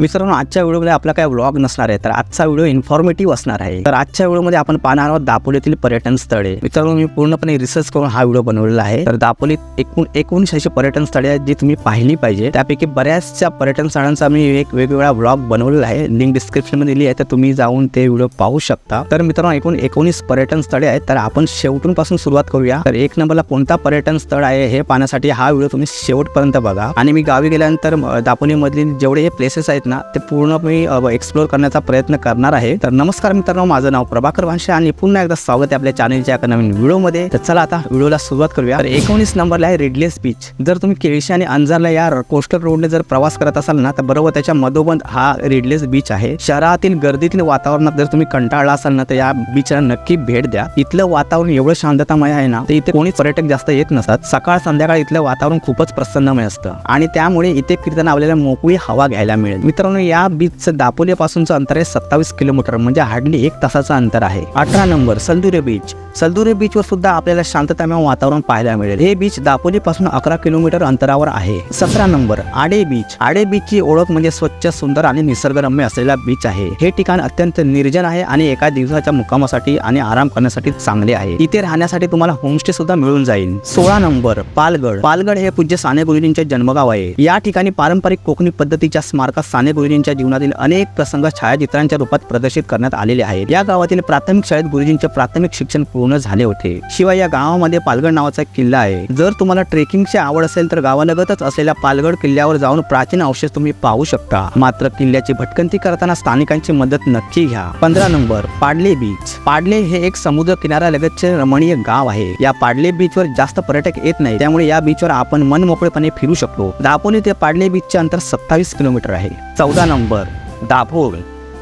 मित्रांनो आजच्या व्हिडिओमध्ये आपला काय व्लॉग नसणार आहे तर आजचा व्हिडिओ इन्फॉर्मेटिव्ह असणार आहे. तर आजच्या व्हिडिओमध्ये आपण पाहणार आहोत दापोलीतील पर्यटन स्थळे. मित्रांनो मी पूर्णपणे रिसर्च करून हा व्हिडिओ बनवलेला आहे. तर दापोलीत एकूण एकोणीस अशी पर्यटन स्थळे आहेत जी तुम्ही पाहिली पाहिजे. त्यापैकी बऱ्याचशा पर्यटन स्थळांचा मी एक वेगवेगळा व्लॉग बनवलेला आहे. लिंक डिस्क्रिप्शनमध्ये दिली आहे तर तुम्ही जाऊन ते व्हिडिओ पाहू शकता. तर मित्रांनो एकूण एकोणीस पर्यटन स्थळे आहेत तर आपण शेवटून पासून सुरुवात करूया. तर एक नंबरला कोणता पर्यटन स्थळ आहे हे पाहण्यासाठी हा व्हिडिओ तुम्ही शेवटपर्यंत बघा. आणि मी गावी गेल्यानंतर दापोलीमधील जेवढे हे प्लेसेस आहेत ना ते पूर्ण मी एक्सप्लोर करण्याचा प्रयत्न करणार आहे. तर नमस्कार मित्रांनो माझं नाव प्रभाकर भाषे आणि पुन्हा एकदा स्वागत आहे आपल्या चॅनलच्या एका नवीन व्हिडिओमध्ये. तर चला आता व्हिडिओला सुरुवात करूया. तर एकोणीस नंबरला आहे रेडलेस बीच जर तुम्ही केळशी आणि अंजारला या कोस्टल रोडने जर प्रवास करत असाल ना तर बरोबर त्याच्या मधोमध हा रेडलेस बीच आहे. शहरातील गर्दीतील वातावरणात जर तुम्ही कंटाळला असाल ना तर या बीचला नक्की भेट द्या. इथलं वातावरण एवढं शांततामय आहे ना तर इथे कोणीच पर्यटक जास्त येत नसतात. सकाळ संध्याकाळ इथलं वातावरण खूपच प्रसन्नमय असतं. आणि त्यामुळे इथे फिरताना आपल्याला मोकळी हवा घ्यायला मिळेल. मित्रांनो या बीचचं दापोलीपासूनचं अंतर आहे सत्तावीस किलोमीटर म्हणजे हार्डली एक तासाचं अंतर आहे. अठरा नंबर संदुरे बीच सलदुरे बीचवर सुद्धा आपल्याला शांततामय वातावरण पाहायला मिळेल. हे बीच दापोली पासून अकरा किलोमीटर अंतरावर आहे. सतरा नंबर आडे बीच आडे बीचची ओळख म्हणजे स्वच्छ सुंदर आणि निसर्गरम्य असलेला बीच आहे. हे ठिकाण अत्यंत निर्जन आहे आणि एका दिवसाच्या मुक्कामासाठी आणि आराम करण्यासाठी चांगले आहे. इथे राहण्यासाठी तुम्हाला होमस्टे सुद्धा मिळून जाईल. सोळा नंबर पालगड. पालगड हे पूज्य साने गुरुजींचे जन्मगाव आहे. या ठिकाणी पारंपरिक कोकणी पद्धतीच्या स्मारकात साने गुरुजींच्या जीवनातील अनेक प्रसंग छायाचित्रांच्या रूपात प्रदर्शित करण्यात आलेले आहेत. या गावातील प्राथमिक शाळेत गुरुजींचे प्राथमिक शिक्षण पूर्ण झाले होते. शिवाय या गावामध्ये पालगड नावाचा एक किल्ला आहे. जर तुम्हाला ट्रेकिंगची आवड असेल तर गावालगतच असलेल्या पालगड किल्ल्यावर जाऊन प्राचीन अवशेष तुम्ही पाहू शकता. मात्र किल्ल्याची भटकंती करताना स्थानिकांची मदत नक्की घ्या. पंधरा नंबर पाडले बीच. पाडले हे एक समुद्र किनाऱ्यालगतचे रमणीय गाव आहे. या पाडले बीचवर जास्त पर्यटक येत नाही त्यामुळे या बीचवर आपण मनमोकळेपणे फिरू शकतो. दापोली ते पाडले बीचचे अंतर सत्तावीस किलोमीटर आहे. चौदा नंबर दाभोळ.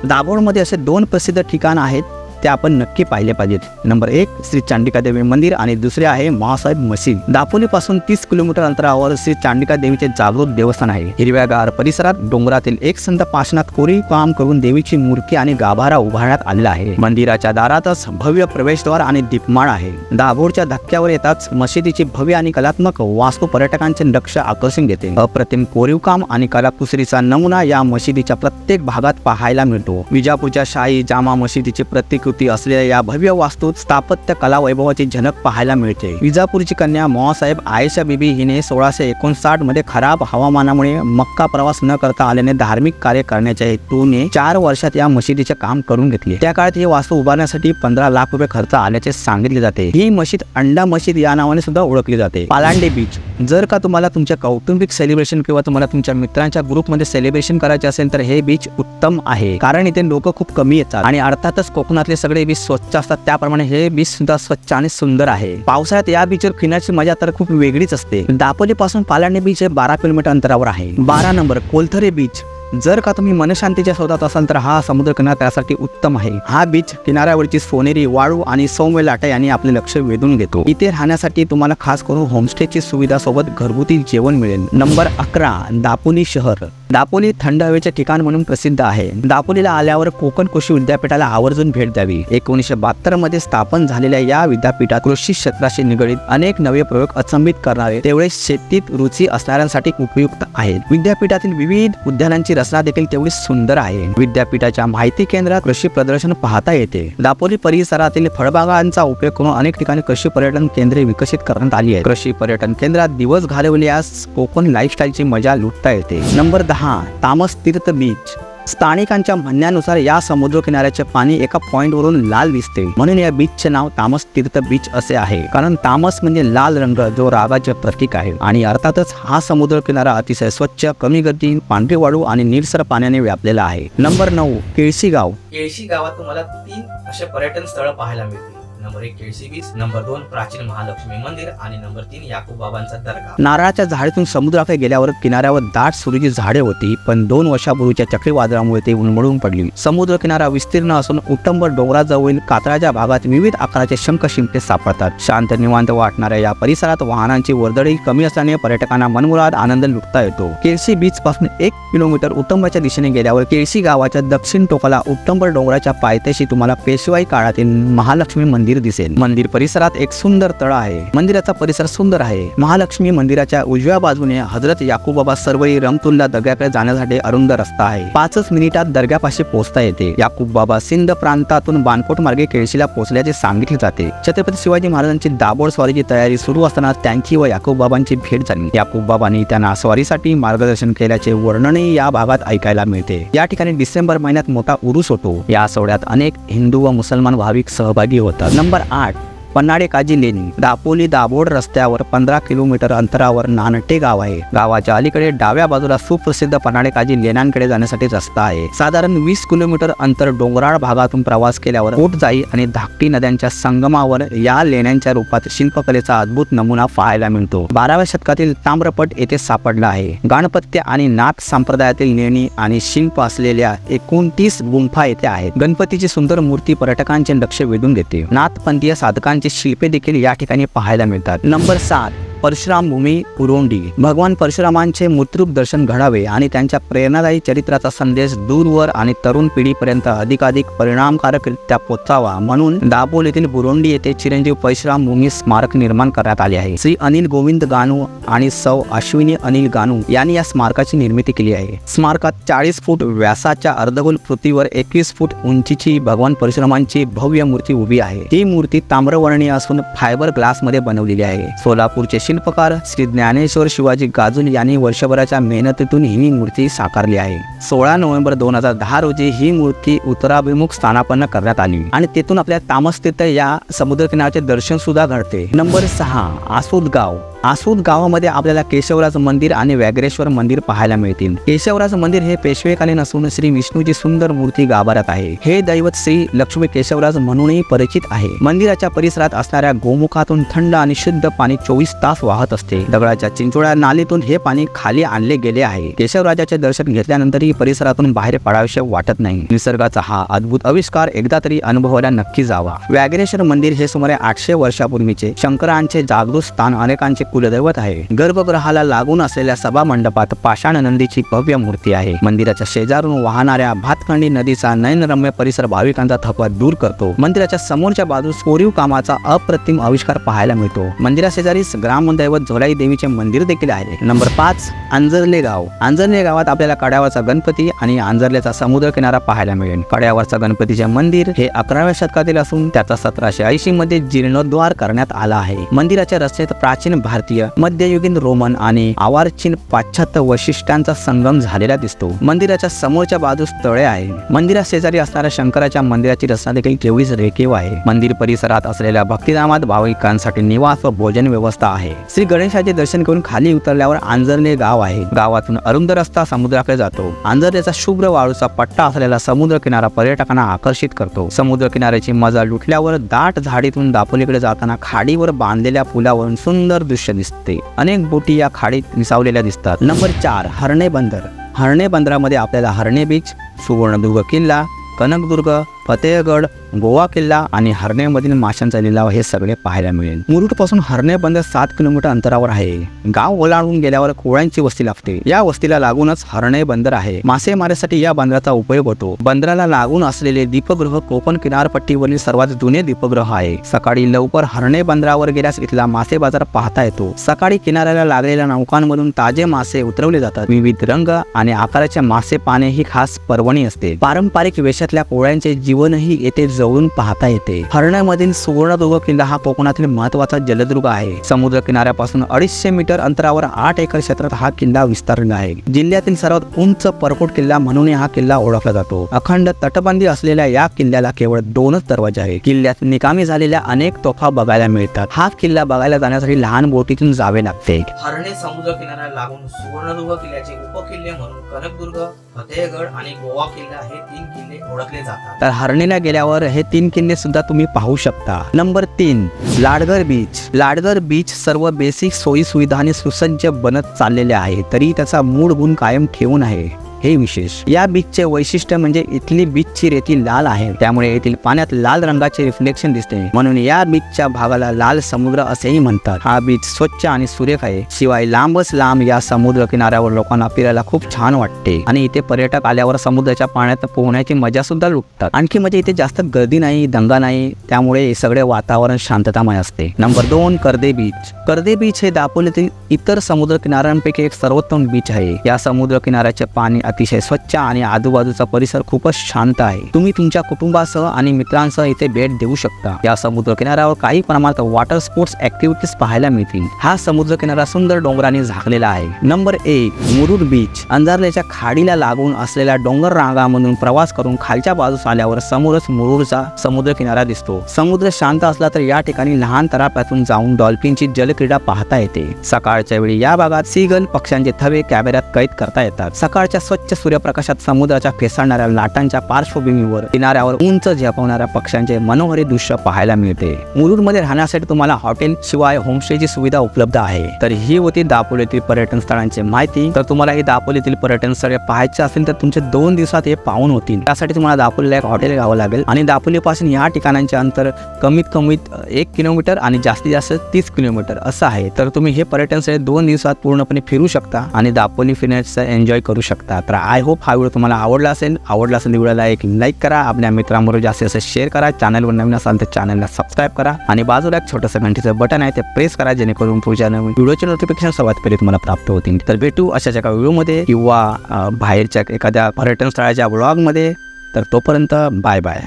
दाभोळमध्ये असे दोन प्रसिद्ध ठिकाण आहेत ते आपण नक्की पाहिले पाहिजेत. नंबर एक श्री चांडिका देवी मंदिर आणि दुसरे आहे महासाहेब मशीद. दापोली पासून तीस किलोमीटर अंतरावर श्री चांडिका देवीचे जागृत देवस्थान आहे. हिरव्यागार परिसरात डोंगरातील एक संत पाषणात कोरीव काम करून देवीची मूर्ती आणि गाभारा उभारण्यात आलेला आहे. मंदिराच्या दारातच भव्य प्रवेशद्वार आणि दीपमाळ आहे. दाभोळच्या धक्क्यावर येताच मशिदीची भव्य आणि कलात्मक वास्तू पर्यटकांचे लक्ष आकर्षण देते अप्रतिम कोरीव काम आणि कलाकुसरीचा नमुना या मशिदीच्या प्रत्येक भागात पाहायला मिळतो. विजापूरच्या शाही जामा मशिदीची संस्कृती असलेल्या या भव्य वास्तूत स्थापत्य कला वैभवाची झलक पाहायला मिळते. विजापूरची कन्या मॉसाहेब आयशा बीबी हिने सोळाशे एकोणसाठमध्ये खराब हवामानामुळे मक्का प्रवास न करता आल्याने धार्मिक कार्य करण्याच्या हेतूने चार वर्षात या मशिदीचे काम करून घेतले. त्या काळात ही वास्तू उभारण्यासाठी पंधरा लाख रुपये खर्च आल्याचे सांगितले जाते. ही मशीद अंडा मशीद या नावाने सुद्धा ओळखली जाते. पालांडे बीच जर का तुम्हाला तुमच्या कौटुंबिक सेलिब्रेशन किंवा तुम्हाला तुमच्या मित्रांच्या ग्रुपमध्ये सेलिब्रेशन करायचे असेल तर हे बीच उत्तम आहे. कारण इथे लोक खूप कमी येतात आणि अर्थातच कोकणातले सगळे बीच स्वच्छ असतात. त्याप्रमाणे हे बीच सुद्धा स्वच्छ आणि सुंदर आहे. पावसाळ्यात या बीचवर फिरण्याची मजा तर खूप वेगळीच असते. दापोली पासून पालांडे बीच हे बारा किलोमीटर अंतरावर आहे. बारा नंबर कोलथरे बीच. जर का तुम्ही मनशांतीच्या शोधात असाल तर हा समुद्र किनारा त्यासाठी उत्तम आहे. हा बीच किनाऱ्यावरची सोनेरी वाळू आणि सौम्य लाटा यांनी आपले लक्ष वेधून घेतो. इथे राहण्यासाठी तुम्हाला खास करून होमस्टेची सुविधा सोबत घरगुती जेवण मिळेल. नंबर अकरा दापोली शहर. दापोली थंड हवेचे ठिकाण म्हणून प्रसिद्ध आहे. दापोलीला आल्यावर कोकण कृषी विद्यापीठाला आवर्जून भेट द्यावी. एकोणीसशे बहात्तरमध्ये स्थापन झालेल्या या विद्यापीठात कृषी क्षेत्राशी निगडीत अनेक नवे प्रयोग अचंबित करणारे तेवढे शेतीत रुची असणाऱ्यांसाठी उपयुक्त आहेत. विद्यापीठातील विविध उद्यानांची रचना देखील तेवढी सुंदर आहे. विद्यापीठाच्या माहिती केंद्रात कृषी प्रदर्शन पाहता येते. दापोली परिसरातील फळबागांचा उपयोग करून अनेक ठिकाणी कृषी पर्यटन केंद्रे विकसित करण्यात आली आहेत. कृषी पर्यटन केंद्रात दिवस घालवल्यास कोकण लाईफस्टाईलची मजा लुटता येते. नंबर दहा तामस तीर्थ बीच. स्थानिकांच्या म्हणण्यानुसार या समुद्र किनाऱ्याचे पाणी एका पॉईंटवरून लाल दिसते. म्हणून या बीचचे नाव तामस तीर्थ बीच असे आहे. कारण तामस म्हणजे लाल रंग जो रागाचे प्रतीक आहे. आणि अर्थातच हा समुद्र किनारा अतिशय स्वच्छ कमी गती पांढरी वाळू आणि निरसर पाण्याने व्यापलेला आहे. नंबर नऊ केळशी गाव. केळशी गावात तुम्हाला तीन असे पर्यटन स्थळ पाहायला मिळतील. नंबर एक केळशी बीच नंबर दोन प्राचीन महालक्ष्मी मंदिर आणि नंबर तीन याकूब बाबांचा दर्गा. नारळाच्या झाडेतून समुद्राकडे गेल्यावर किनाऱ्यावर दाट सुरूची झाडे होती पण दोन वर्षापूर्वीच्या चक्रीवादळामुळे ते उन्मळून पडली. समुद्र किनारा विस्तीर्ण असून उट्टंबर डोंगराजवळील कातळाच्या भागात विविध आकाराचे शंख शिंपटे सापडतात. शांत निवांत वाटणाऱ्या या परिसरात वाहनांची वर्दळी कमी असल्याने पर्यटकांना मनमुराद आनंद लुटता येतो. केळशी बीच पासून एक किलोमीटर उट्टंबच्या दिशेने गेल्यावर केळशी गावाच्या दक्षिण टोकाला उट्टंबर डोंगराच्या पायथ्याशी तुम्हाला पेशवाई काळातील महालक्ष्मी मंदिर मंदिर दिसेल. मंदिर परिसरात एक सुंदर तळ आहे. मंदिराचा परिसर सुंदर आहे. महालक्ष्मी मंदिराच्या उजव्या बाजूने हजरत याकूबाबा सर्वई रमतुल्ला दर्ग्याकडे जाण्यासाठी अरुंद रस्ता आहे. पाचच मिनिटात दर्ग्यापाशी पोहोचता येते. याकूब बाबा सिंध प्रांतातून बानकोट मार्गे केळशीला पोहोचल्याचे सांगितले जाते. छत्रपती शिवाजी महाराजांची दाबोड स्वारीची तयारी सुरू असताना त्यांची व याकूब बाबांची भेट झाली. याकूब बाबांनी त्यांना स्वारीसाठी मार्गदर्शन केल्याचे वर्णनही या भागात ऐकायला मिळते. या ठिकाणी डिसेंबर महिन्यात मोठा उरूस होतो. या सोहळ्यात अनेक हिंदू व मुसलमान भाविक सहभागी होतात. नंबर आठ. पन्हाळे काजी लेणी दापोली दाभोड रस्त्यावर पंधरा किलोमीटर अंतरावर नानटे गाव आहे. गावाच्या अलीकडे डाव्या बाजूला सुप्रसिद्ध पन्हाळे काजी लेण्यांकडे जाण्यासाठी रस्ता आहे. साधारण वीस किलोमीटर अंतर डोंगराळ भागातून प्रवास केल्यावर पोटजाई आणि धाकटी नद्यांच्या संगमावर या लेण्यांच्या रूपात शिल्पकलेचा अद्भुत नमुना पाहायला मिळतो. बाराव्या शतकातील ताम्रपट येथे सापडला आहे. गणपत्य आणि नाथ संप्रदायातील लेणी आणि शिल्प असलेल्या एकोणतीस गुंफा येथे आहेत. गणपतीची सुंदर मूर्ती पर्यटकांचे लक्ष वेधून घेते. नाथपंथीय साधकांचे शिल्पे देखील या ठिकाणी पाहायला मिळतात. नंबर सात परशुराम भूमी पुरोंडी भगवान परशुरामांचे मूर्तरूप दर्शन घडावे आणि त्यांच्या प्रेरणादायी चरित्राचा संदेश दूरवर आणि तरुण पिढीपर्यंत अधिकाधिक परिणामकारकरित्या पोचावा म्हणून दापोल येथील बुरोंडी येथे चिरंजीव परशुराम भूमी स्मारक निर्माण करण्यात आले आहे. श्री अनिल गोविंद गानू आणि सौ अश्विनी अनिल गानू यांनी या स्मारकाची निर्मिती केली आहे. स्मारकात चाळीस फूट व्यासाच्या अर्धगोल पृथ्वीवर एकवीस फूट उंचीची भगवान परशुरामांची भव्य मूर्ती उभी आहे. ही मूर्ती ताम्रवर्णीय असून फायबर ग्लासमध्ये बनवलेली आहे. सोलापूरचे शिल्पकार श्री ज्ञानेश्वर शिवाजी गाजुल यांनी वर्षभराच्या मेहनतीतून ही मूर्ती साकारली आहे. सोळा नोव्हेंबर दोन हजार दहा रोजी ही मूर्ती उत्तराभिमुख स्थानापन्न करण्यात आली. आणि तेथून आपल्या तामस्थित या समुद्रकिनाऱ्याचे दर्शन सुद्धा घडते. नंबर सहा आसूद गाव. आसूद गावामध्ये आपल्याला केशवराज मंदिर आणि व्याघ्रेश्वर मंदिर पाहायला मिळतील. केशवराज मंदिर हे पेशवेकालीन असून श्री विष्णूची सुंदर मूर्ती गाभाऱ्यात आहे. हे दैवत श्री लक्ष्मी केशवराज म्हणूनही परिचित आहे. मंदिराच्या परिसरात असणाऱ्या गोमुखातून थंड आणि शुद्ध पाणी चोवीस तास वाहत असते. दगडाच्या चिंचोळ्या नालीतून हे पाणी खाली आणले गेले आहे. केशवराजाचे दर्शन घेतल्यानंतरही परिसरातून बाहेर पडावेसे वाटत नाही. निसर्गाचा हा अद्भुत आविष्कार एकदा तरी अनुभवायला नक्की जावा. व्याघ्रेश्वर मंदिर हे सुमारे आठशे वर्षापूर्वीचे शंकरांचे जागृत स्थान अनेकांचे कुलदैवत आहे. गर्भगृहाला लागून असलेल्या सभा मंडपात पाषाण नंदीची भव्य मूर्ती आहे. मंदिराच्या शेजारून वाहणाऱ्या भातखंडी नदीचा नयनरम्य परिसर भाविकांचा थकवा दूर करतो. मंदिराच्या समोरच्या बाजूस कोरीव कामाचा अप्रतिम आविष्कार पाहायला मिळतो. मंदिरा शेजारीच ग्रामदैवत झोलाई देवीचे मंदिर देखील आहे. नंबर पाच आंजर्ले गाव. आंजर्ले गावात आपल्याला कड्यावरचा गणपती आणि आंजरलेचा समुद्र किनारा पाहायला मिळेल. कड्यावरचा गणपतीचे मंदिर हे अकराव्या शतकातील असून त्याचा सतराशे ऐंशी मध्ये जीर्णोद्वार करण्यात आला आहे. मंदिराच्या रस्त्यात प्राचीन भारतीय मध्ययुगीन रोमन आणि आवारचीन पाश्चात्य वैशिष्ट्यांचा संगम झालेला दिसतो. मंदिराच्या समोरच्या बाजूस तळे आहे. मंदिरा शेजारी असणाऱ्या शंकराच्या मंदिराची रचना देखील तेवढीच रेखीव आहे. मंदिर परिसरात असलेल्या भक्तिधामात भाविकांसाठी निवास व भोजन व्यवस्था आहे. श्री गणेशाचे दर्शन करून खाली उतरल्यावर आंजर्ले गाव आहे. गावातून अरुंद रस्ता समुद्राकडे जातो. आंजर्लेचा शुभ्र वाळूचा पट्टा असलेला समुद्र किनारा पर्यटकांना आकर्षित करतो. समुद्र किनाऱ्याची मजा लुटल्यावर दाट झाडीतून दापोलीकडे जाताना खाडीवर बांधलेल्या पुलावरून सुंदर दृश्य दिसते. अनेक बोटी या खाडीत विसावलेल्या दिसतात. नंबर चार हरणे बंदर. हरणे बंदरामध्ये आपल्याला हरणे बीच सुवर्णदुर्ग किल्ला कनकदुर्ग फतेहगड गोवा किल्ला आणि हरणेमधील माशांचा लिलाव हे सगळे पाहायला मिळेल. मुरुडपासून हरणे बंदर सात किलोमीटर अंतरावर आहे. गाव ओलांडून गेल्यावर कोळ्यांची वस्ती लागते. या वस्तीला लागूनच हरणे बंदर आहे. मासेमारीसाठी या बंदराचा उपयोग होतो. बंदराला लागून असलेले दीपगृह कोकण किनारपट्टीवरील सर्वात जुने दीपगृह आहे. सकाळी लवकर हरणे बंदरावर गेल्यास इथला मासे बाजार पाहता येतो. सकाळी किनाऱ्याला लागलेल्या नौकांमधून ताजे मासे उतरवले जातात. विविध रंग आणि आकाराचे मासे पाने ही खास पर्वणी असते. पारंपरिक वेशातल्या कोळ्यांचे जीवनही येथे जवळून पाहता येते. हरण्यामधील सुवर्णदुर्ग किल्ला हा कोकणातील महत्त्वाचा जलदुर्ग आहे. समुद्र किनाऱ्यापासून अडीचशे मीटर अंतरावर आठ एकर क्षेत्रात हा किल्ला विस्तारला आहे. जिल्ह्यातील सर्वात उंच परकोट किल्ला म्हणून हा किल्ला ओळखला जातो. अखंड तटबंदी असलेल्या या किल्ल्याला केवळ दोनच दरवाजे आहे किल्ल्यात निकामी झालेल्या अनेक तोफा बघायला मिळतात. हा किल्ला बघायला जाण्यासाठी लहान बोटीतून जावे लागते. हरणे समुद्र किनाऱ्याला लागून सुवर्णदुर्ग किल्ल्याचे उपकिल्ले म्हणून कनकदुर्ग फतेहगड आणि गोवा किल्ला हे तीन किल्ले ओळखले जातात. तर हरणीला गेल्यावर हे तीन किल्ले सुद्धा तुम्ही पाहू शकता. नंबर तीन लाडगर बीच. लाडगर बीच सर्व बेसिक सोयी सुविधांनी सुसज्ज बनत चाललेले आहे तरी त्याचा मूळ गुण कायम ठेवून आहे. हे विशेष. या बीचचे वैशिष्ट्य म्हणजे इथली बीचची रेती लाल आहे. त्यामुळे येथील पाण्यात लाल रंगाचे रिफ्लेक्शन दिसते. म्हणून या बीचच्या भागाला लाल समुद्र असेही म्हणतात. हा बीच स्वच्छ आणि सुरेख आहे. शिवाय लांबच लांब या समुद्र किनाऱ्यावर लोकांना फिरायला खूप छान वाटते. आणि इथे पर्यटक आल्यावर समुद्राच्या पाण्यात पोहण्याची मजा सुद्धा लुटतात. आणखी म्हणजे इथे जास्त गर्दी नाही दंगा नाही. त्यामुळे हे सगळे वातावरण शांततामय असते. नंबर दोन कर्दे बीच कर्दे बीच हे दापोलीतील इतर समुद्र किनाऱ्यांपैकी एक सर्वोत्तम बीच आहे. या समुद्र किनाऱ्याचे पाणी अतिशय स्वच्छ आणि आजूबाजूचा परिसर खूपच शांत आहे. तुम्ही तुमच्या कुटुंबासह आणि मित्रांसह इथे भेट देऊ शकता. या समुद्र किनाऱ्यावर काही प्रमाणात वॉटर स्पोर्ट्स ऍक्टिव्हिटीज पाहायला मिळतील. हा समुद्र किनारा सुंदर डोंगराने झाकलेला आहे. नंबर एक मुरुड बीच अंधारल्याच्या खाडीला लागून असलेल्या डोंगर रांगामधून प्रवास करून खालच्या बाजूस आल्यावर समोरच मुरुडचा समुद्र किनारा दिसतो. समुद्र शांत असला तर या ठिकाणी लहान तराफ्यातून जाऊन डॉल्फिनची जलक्रीडा पाहता येते. सकाळच्या वेळी या भागात सीगल पक्ष्यांचे थवे कॅमेऱ्यात कैद करता येतात. सकाळच्या स्वच्छ सूर्यप्रकाशात समुद्राच्या फेसाळणाऱ्या लाटांच्या पार्श्वभूमीवर किनाऱ्यावर उंच झेपवणाऱ्या पक्ष्यांचे मनोहरी दृश्य पाहायला मिळते. मुरुडमध्ये राहण्यासाठी तुम्हाला हॉटेल शिवाय होमस्टेची सुविधा उपलब्ध आहे. तर ही होती दापोलीतील पर्यटन स्थळांची माहिती. तर तुम्हाला ही दापोलीतील पर्यटन स्थळे पाहायचे असेल तर तुमचे दोन दिवसात हे पाहून होतील. त्यासाठी तुम्हाला दापोलीला एक हॉटेल घ्यावं लागेल आणि दापोलीपासून या ठिकाणांचे अंतर कमीत कमीत एक किलोमीटर आणि जास्तीत जास्त तीस किलोमीटर असं आहे. तर तुम्ही हे पर्यटन स्थळे दोन दिवसात पूर्णपणे फिरू शकता आणि दापोली फिरण्याचा एन्जॉय करू शकता. तर आय होप हा व्हिडिओ तुम्हाला आवडला असेल. आवडला असेल व्हिडिओला एक लाईक करा. आपल्या मित्रांबरोबर जास्तीत जास्त शेअर करा. चॅनलवर नवीन असाल तर चॅनलला सबस्क्राईब करा. आणि बाजूला एक छोटंसं घंटीचं बटन आहे ते प्रेस करा जेणेकरून पुढच्या नवीन व्हिडिओचे नोटिफिकेशन सर्वात पहिले तुम्हाला प्राप्त होतील. तर भेटू अशाच एका व्हिडिओमध्ये किंवा बाहेरच्या एखाद्या पर्यटन स्थळाच्या ब्लॉगमध्ये तर तोपर्यंत बाय बाय